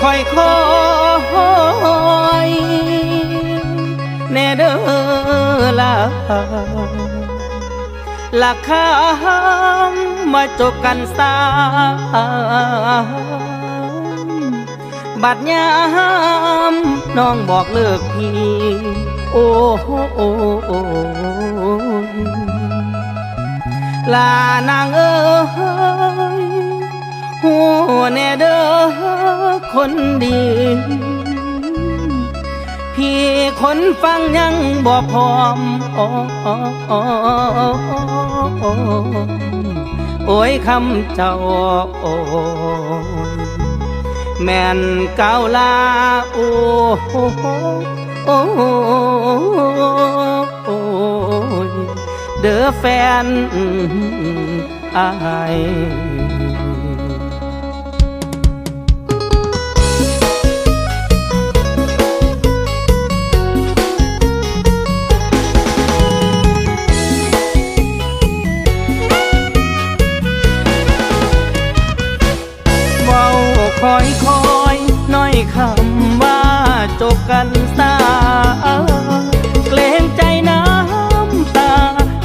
คอยคอยแน่เด้อละละคำมาจบกันสาบัดยามน้องบอกเลิกพี่โอ้โหลานางเอ๋ยหัวแน่เด้อ คนดี พี่คนฟังยังบ่พร้อมโอ้ยคำเจ้าแม่นเกาลาโอ้โอ้โอ้โอ้ยเด้อแฟนอาย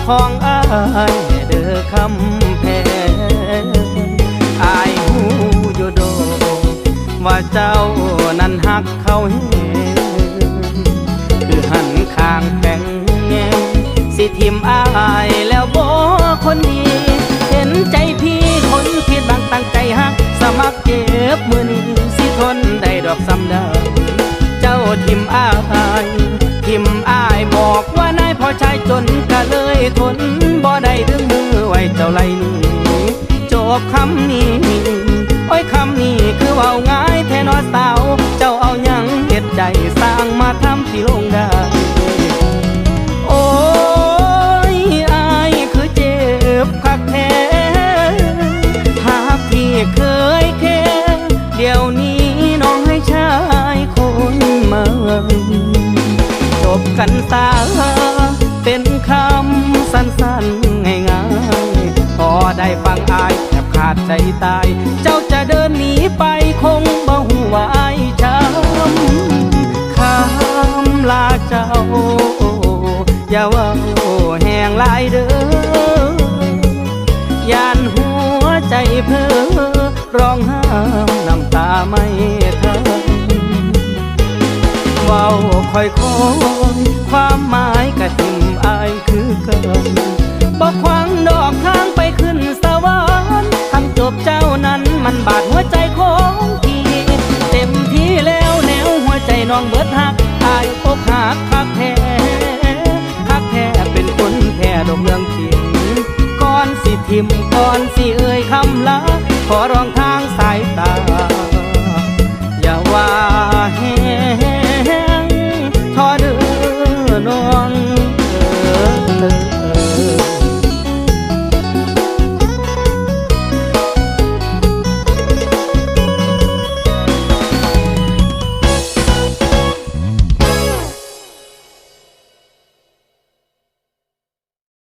ของอายเด้อคำแพงอายหูอยู่โดงว่าเจ้านั้นหักเขาแหงคือหันข้างแข็งแงสิทิมอายแล้วโบคนดี เห็นใจพี่คนผิดบางตั้งใจหัก สมัครเก็บมือนี้สิทนได้ดอกซ้ำเดิมเจ้าทิมอายทิมอายบอกว่านายพอชายจน ก็เลยทนบ่ได้ดึงมือไว้เจ้าไหลนี้จบคำนี้ โอ้ยคำนี้คือเว่าง่าย ๆพอได้ฟังอายแทบขาดใจตาย เจ้าจะเดินหนีไปคงบ่หูว่ายช้ำคำลาเจ้า อย่าว่าแหงหลายเด้อยานหัวใจเพ้อร้องห้ามน้ำตาไม่ทันเว้าคอยคอยความหมายกะทิมอายคือกันบอกขวางด มันบาดหัวใจของพี่ เต็มที่แล้วแนวหัวใจน้องเบิดหักตายอกหักคักแท้คักแท้เป็นคนแพ้ดอกเมืองเขียนก่อนสิทิมก่อนสิเอ่ยคำลาขอร้อง